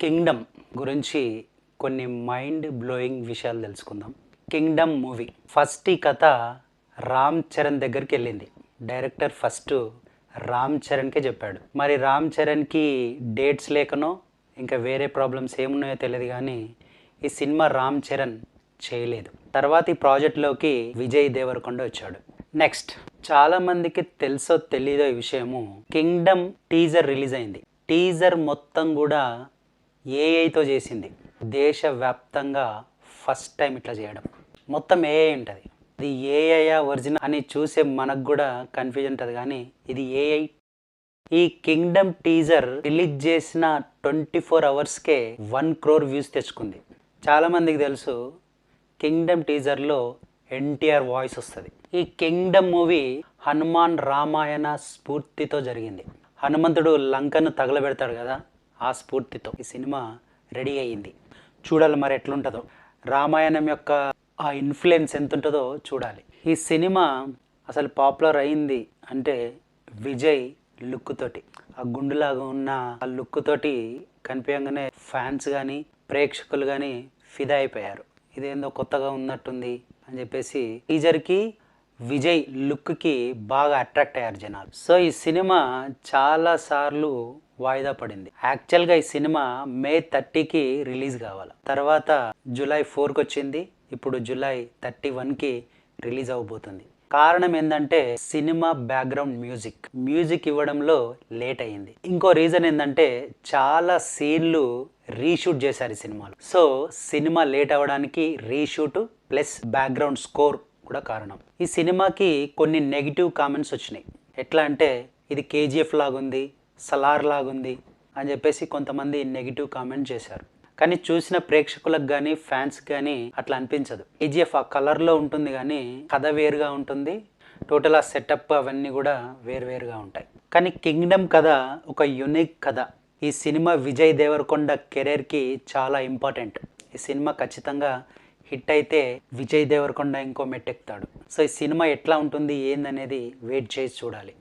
Kingdom గురించి కొన్ని mind blowing విషయాలు తెలుసుకుందాం. Kingdom movie. ఫస్ట్ ఈ కథ రామ్ చరణ్ దగ్గరికి వెళ్ళింది. డైరెక్టర్ ఫస్ట్ రామ్ చరణ్కే చెప్పాడు. మరి రామ్ చరణ్కి డేట్స్ లేకనో ఇంకా వేరే ప్రాబ్లమ్స్ ఏమున్నాయో తెలియదు కానీ ఈ సినిమా రామ్ చరణ్ చేయలేదు. తర్వాత ఈ ప్రాజెక్ట్లోకి విజయ్ దేవరకొండ వచ్చాడు. నెక్స్ట్ చాలామందికి తెలుసో తెలీదో ఈ విషయము కింగ్డమ్ టీజర్ రిలీజ్ అయింది. టీజర్ మొత్తం కూడా ఏఐతో చేసింది. దేశవ్యాప్తంగా ఫస్ట్ టైం ఇట్లా చేయడం. మొత్తం ఏఐ ఉంటుంది. ఇది ఏఐ ఒరిజినల్ అని చూసే మనకు కూడా కన్ఫ్యూజన్ ఉంటుంది కానీ ఇది ఏఐ ఈ కింగ్డమ్ టీజర్ రిలీజ్ చేసిన ట్వంటీ ఫోర్ అవర్స్కే వన్ క్రోర్ వ్యూస్ తెచ్చుకుంది. చాలామందికి తెలుసు కింగ్డమ్ టీజర్లో ఎన్టీఆర్ వాయిస్ వస్తుంది. ఈ కింగ్డమ్ మూవీ హనుమాన్ రామాయణ స్ఫూర్తితో జరిగింది. హనుమంతుడు లంకను తగలబెడతాడు కదా ఆ స్ఫూర్తితో ఈ సినిమా రెడీ అయ్యింది. చూడాలి మరి ఎట్లుంటుందో. రామాయణం యొక్క ఆ ఇన్ఫ్లుయెన్స్ ఎంత ఉంటుందో చూడాలి. ఈ సినిమా అసలు పాపులర్ అయింది అంటే విజయ్ లుక్ తోటి. ఆ గుండులాగా ఉన్న ఆ లుక్ తోటి కనిపించగానే ఫ్యాన్స్ కానీ ప్రేక్షకులు కానీ ఫిదా అయిపోయారు. ఇదేందో కొత్తగా ఉన్నట్టుంది అని చెప్పేసి టీజర్కి విజయ్ లుక్కి బాగా అట్రాక్ట్ అయ్యారు జనాలు. సో ఈ సినిమా చాలా సార్లు వాయిదా పడింది. యాక్చువల్గా ఈ సినిమా మే థర్టీకి రిలీజ్ కావాలి. తర్వాత జూలై ఫోర్కి వచ్చింది ఇప్పుడు జూలై థర్టీ వన్కి రిలీజ్ అవబోతుంది. కారణం ఏంటంటే సినిమా బ్యాక్గ్రౌండ్ మ్యూజిక్. మ్యూజిక్ ఇవ్వడంలో లేట్ అయ్యింది. ఇంకో రీజన్ ఏంటంటే చాలా సీన్లు రీషూట్ చేశారు ఈ సినిమాలు. సో సినిమా లేట్ అవ్వడానికి రీషూట్ ప్లస్ బ్యాక్గ్రౌండ్ స్కోర్ కూడా కారణం. ఈ సినిమాకి కొన్ని నెగిటివ్ కామెంట్స్ వచ్చినాయి. ఎట్లా అంటే ఇది కేజీఎఫ్ లాగుంది. సలార్ లాగుంది అని చెప్పేసి కొంతమంది నెగిటివ్ కామెంట్ చేశారు. కానీ చూసిన ప్రేక్షకులకు కానీ ఫ్యాన్స్ కానీ అట్లా అనిపించదు. కేజీఎఫ్ ఆ కలర్లో ఉంటుంది కానీ కథ వేరుగా ఉంటుంది. టోటల్ ఆ సెటప్ అవన్నీ కూడా వేరువేరుగా ఉంటాయి. కానీ కింగ్డమ్ కథ ఒక యునిక్ కథ. ఈ సినిమా విజయ్ దేవరకొండ కెరీర్కి చాలా ఇంపార్టెంట్ ఈ సినిమా ఖచ్చితంగా హిట్ అయితే విజయ్ దేవరకొండ ఇంకో మెట్టెక్కుతాడు. సో ఈ సినిమా ఎట్లా ఉంటుంది ఏందనేది వెయిట్ చేసి చూడాలి.